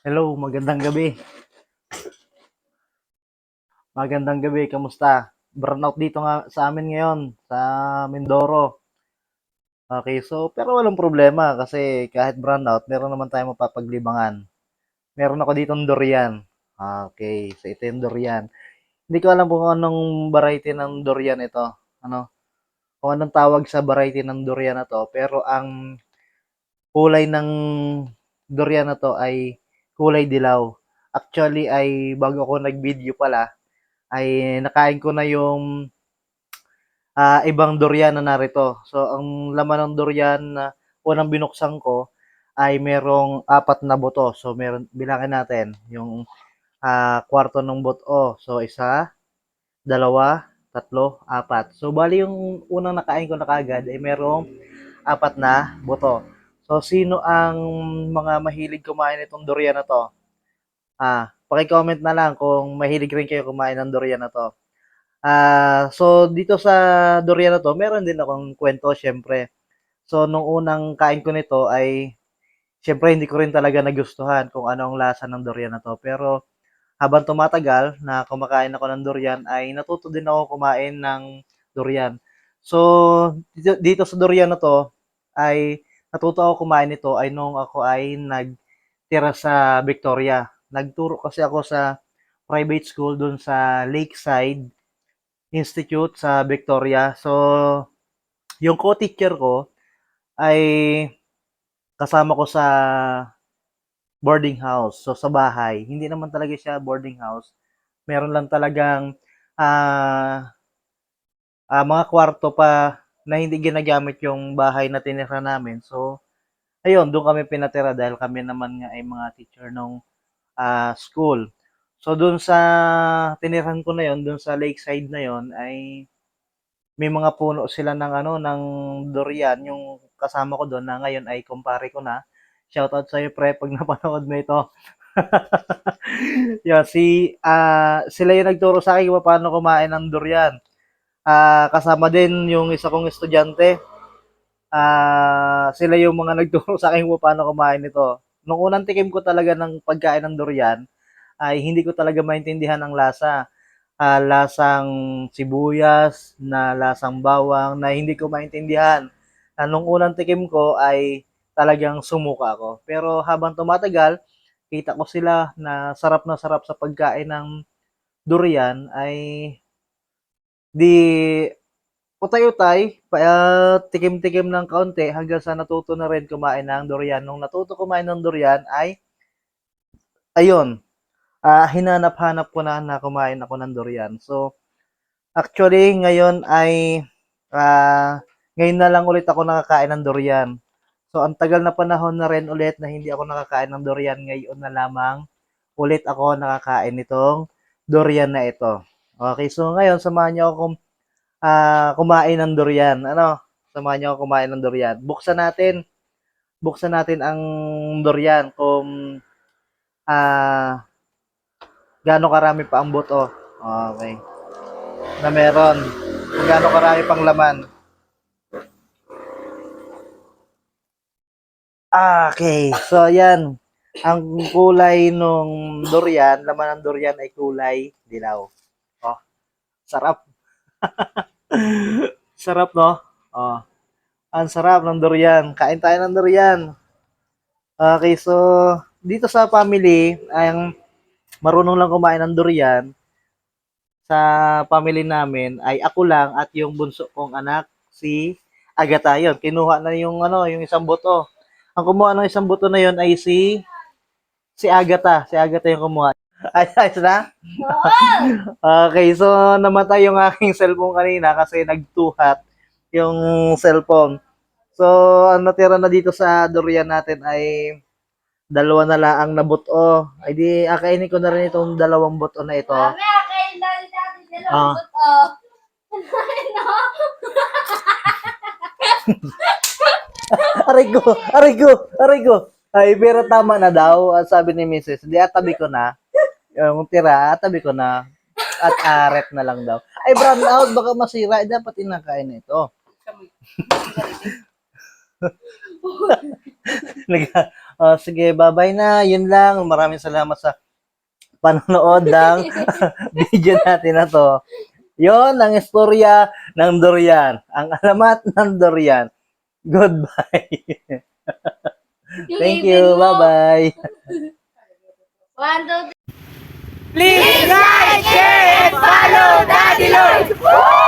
Hello, magandang gabi. Magandang gabi, kamusta? Burnout dito nga sa amin ngayon, sa Mindoro. Okay, so, pero walang problema kasi kahit burnout, meron naman tayong mapapaglibangan. Meron ako ditong durian. Okay, so ito yung durian. Hindi ko alam kung anong variety ng durian ito. Ano? Kung anong tawag sa variety ng durian na to. Pero ang kulay ng durian na to ay kulay dilaw. Actually ay bago ako nag-video pala, ay nakain ko na yung ah, ibang durian na narito. So ang laman ng durian na unang binuksan ko ay merong apat na buto. So meron bilangin natin yung ah, kwarto ng buto. So isa, dalawa, tatlo, apat. So bali yung unang nakain ko na kagad ay merong apat na buto. So sino ang mga mahilig kumain nitong durian na to? Ah, paki-comment na lang kung mahilig rin kayo kumain ng durian na to. Ah, so dito sa durian na to, meron din akong kwento syempre. So nung unang kain ko nito ay syempre hindi ko rin talaga nagustuhan kung ano ang lasa ng durian na to. Pero habang tumatagal na kumakain ako ng durian ay natuto din ako kumain ng durian. So dito, dito sa durian na to ay natuto ako kumain nito ay nung ako ay nagtira sa Victoria. Nagturo kasi ako sa private school dun sa Lakeside Institute sa Victoria. So, yung co-teacher ko ay kasama ko sa boarding house. So, sa bahay. Hindi naman talaga siya boarding house. Meron lang talagang ah ah, mga kwarto pa na hindi ginagamit yung bahay na tinira namin. So, ayun, doon kami pinatira dahil kami naman nga ay mga teacher nung ah, school. So, doon sa tinirahan ko na yon, doon sa lakeside na yon ay may mga puno sila ng ano, ng durian. Yung kasama ko doon na ngayon ay kumpare ko na. Shoutout sa iyo, pre, pag napanood mo ito. yeah, si, ah, sila yung nagturo sa akin kung paano kumain ng durian. Ah, kasama din yung isa kong estudyante. Ah, sila yung mga nagturo sa akin kung paano kumain nito. Nung unang tikim ko talaga ng pagkain ng durian, ay hindi ko talaga maintindihan ang lasa. Ah, lasang sibuyas, na lasang bawang, na hindi ko maintindihan. Ah, nung unang tikim ko ay talagang sumuka ako. Pero habang tumatagal, kita ko sila na sarap na sarap sa pagkain ng durian ay di utay-utay, pa, ah, tikim-tikim ng kaunti hanggang sa natuto na rin kumain ng durian. Nung natuto kumain ng durian ay ayun, ah, hinanap-hanap ko na na kumain ako ng durian. So, actually, ngayon ay, ah, ngayon na lang ulit ako nakakain ng durian. So, ang tagal na panahon na rin ulit na hindi ako nakakain ng durian. Ngayon na lamang ulit ako nakakain nitong durian na ito. Okay, so ngayon, samahan niyo ako ah, kumain ng durian. Ano? Samahan niyo ako kumain ng durian. Buksan natin, buksan natin ang durian kung ah, gaano karami pa ang buto. Okay. Na meron. Kung gaano karami pang laman. Okay. So, ayan. Ang kulay nung durian, laman ng durian ay kulay dilaw. Sarap. sarap, no? Oh. Ang sarap ng durian. Kain tayo ng durian. Okay, so, dito sa family, ang marunong lang kumain ng durian sa family namin ay ako lang at yung bunso kong anak si Agata yun. Kinuha na yung ano, yung isang buto. Ang kumuha ng isang buto na yun ay si si Agata. Si Agata yung kumuha. Ay, ayos na? okay, so namatay yung aking cellphone kanina kasi nagtuhat yung cellphone. So, ang natira na dito sa durian natin ay dalawa na lang ang nabuto. Ay di, akainin ko na rin itong dalawang buto na ito. Mami, kain na rin natin Ah. dalawang buto. Ano? aray ko, aray ko, aray ko. Ay, pero tama na daw, sabi ni Mrs. Di, atabi ko na. Yung tira, atabi ko na. At aret na lang daw. Ay, brown out, baka masira. Eh, dapat inakain na ito. Nag- Oh, sige, bye-bye na. Yun lang. Maraming salamat sa panonood ng video natin na to. Yon ang istorya ng durian. Ang alamat ng durian. Goodbye. Thank you. Bye-bye. One, two, Please like, share, and follow Daddy Lloyd!